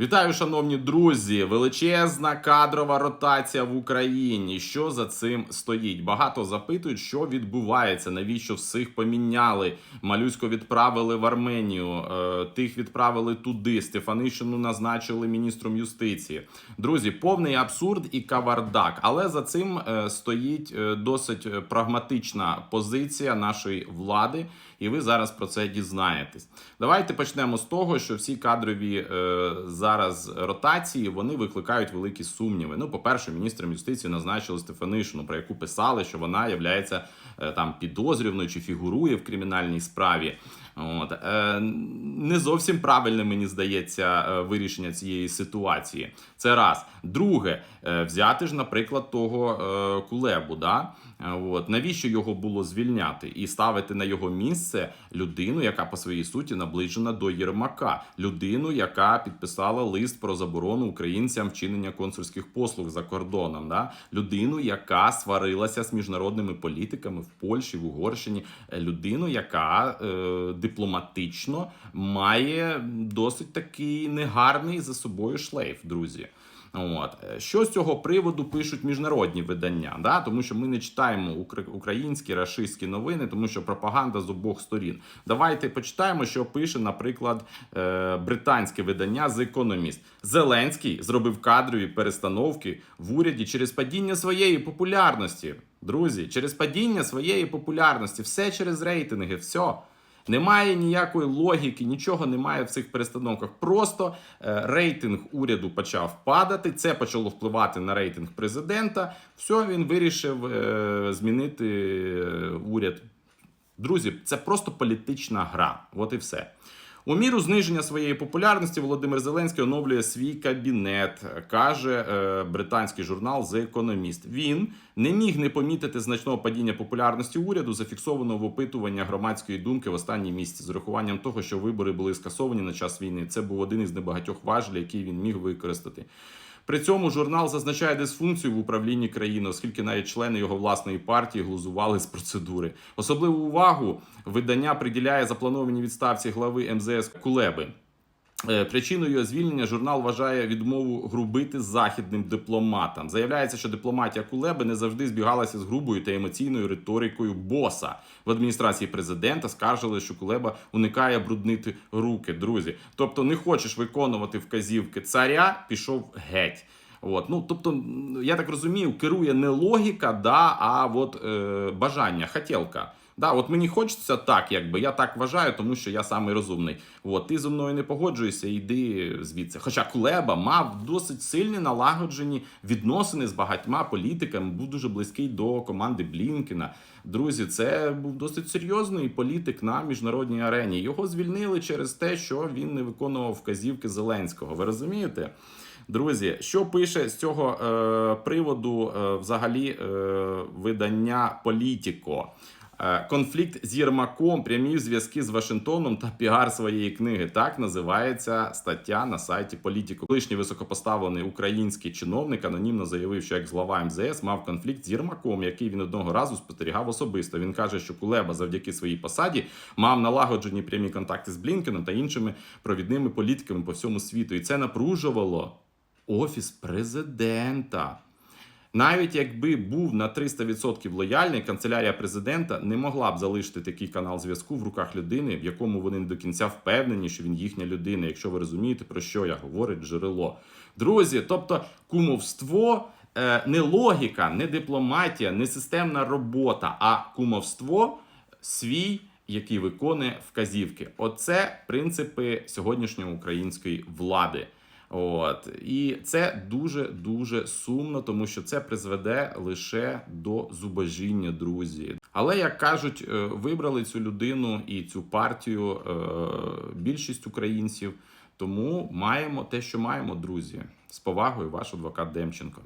Вітаю, шановні друзі! Величезна кадрова ротація в Україні. Що за цим стоїть? Багато запитують, що відбувається, навіщо всіх поміняли. Малюсько відправили в Арменію, е, тих відправили туди. Стефанишину назначили міністром юстиції. Друзі, повний абсурд і кавардак. Але за цим е, стоїть е, досить прагматична позиція нашої влади, і ви зараз про це дізнаєтесь. Давайте почнемо з того, що всі кадрові е, зараз ротації вони викликають великі сумніви. Ну, по-перше, міністром юстиції назначили Стефанишину, про яку писали, що вона являється е, там підозрюваною чи фігурує в кримінальній справі. От е, не зовсім правильне, мені здається, е, вирішення цієї ситуації. Це раз. Друге, е, взяти ж, наприклад, того кулебу. Да? От навіщо його було звільняти і ставити на його місце людину, яка по своїй суті наближена до Єрмака, людину, яка підписала лист про заборону українцям вчинення консульських послуг за кордоном, да? людину, яка сварилася з міжнародними політиками в Польщі, в Угорщині, людину, яка е, дипломатично має досить такий негарний за собою шлейф, друзі. От що з цього приводу пишуть міжнародні видання, да? тому що ми не читаємо українські рашистські новини, тому що пропаганда з обох сторін. Давайте почитаємо, що пише, наприклад, е, британське видання The Economist. Зеленський зробив кадрові перестановки в уряді через падіння своєї популярності. Друзі, через падіння своєї популярності, все через рейтинги, все. Немає ніякої логіки, нічого немає в цих перестановках. Просто е, рейтинг уряду почав падати. Це почало впливати на рейтинг президента. Все, він вирішив е, змінити е, уряд. Друзі, це просто політична гра. От і все. У міру зниження своєї популярності Володимир Зеленський оновлює свій кабінет, каже е, британський журнал The Economist. Він не міг не помітити значного падіння популярності уряду, зафіксованого в опитування громадської думки в останній місяці, з урахуванням того, що вибори були скасовані на час війни. Це був один із небагатьох важелів, який він міг використати. При цьому журнал зазначає дисфункцію в управлінні країни, оскільки навіть члени його власної партії глузували з процедури. Особливу увагу видання приділяє запланованій відставці глави МЗС Кулеби. Е, Причиною звільнення журнал вважає відмову грубити західним дипломатам. Заявляється, що дипломатія Кулеби не завжди збігалася з грубою та емоційною риторикою боса. В адміністрації президента скаржили, що Кулеба уникає бруднити руки, друзі. Тобто, не хочеш виконувати вказівки царя, пішов геть. От, ну тобто, я так розумію, керує не логіка, да, а от е, бажання, хотілка. Да, от мені хочеться так, якби я так вважаю, тому що я самий розумний. От ти зі мною не погоджуєшся, йди звідси. Хоча Кулеба мав досить сильні налагоджені відносини з багатьма політиками, був дуже близький до команди Блінкена. Друзі, це був досить серйозний політик на міжнародній арені. Його звільнили через те, що він не виконував вказівки Зеленського. Ви розумієте? Друзі, що пише з цього е, приводу е, взагалі е, видання Політіко? Е, Конфлікт з Єрмаком, прямі зв'язки з Вашингтоном та піар своєї книги. Так називається стаття на сайті Політіко. Колишній високопоставлений український чиновник анонімно заявив, що як глава МЗС мав конфлікт з Єрмаком, який він одного разу спостерігав особисто. Він каже, що Кулеба завдяки своїй посаді мав налагоджені прямі контакти з Блінкеном та іншими провідними політиками по всьому світу, і це напружувало офіс президента. Навіть якби був на 300% лояльний, канцелярія президента не могла б залишити такий канал зв'язку в руках людини, в якому вони не до кінця впевнені, що він їхня людина. Якщо ви розумієте, про що я говорить джерело. Друзі, тобто кумовство е, не логіка, не дипломатія, не системна робота, а кумовство свій. Який виконує вказівки, оце принципи сьогоднішньої української влади. От і це дуже дуже сумно, тому що це призведе лише до зубожіння, друзі. Але як кажуть, е, вибрали цю людину і цю партію е, більшість українців. Тому маємо те, що маємо, друзі. З повагою, ваш адвокат Демченко.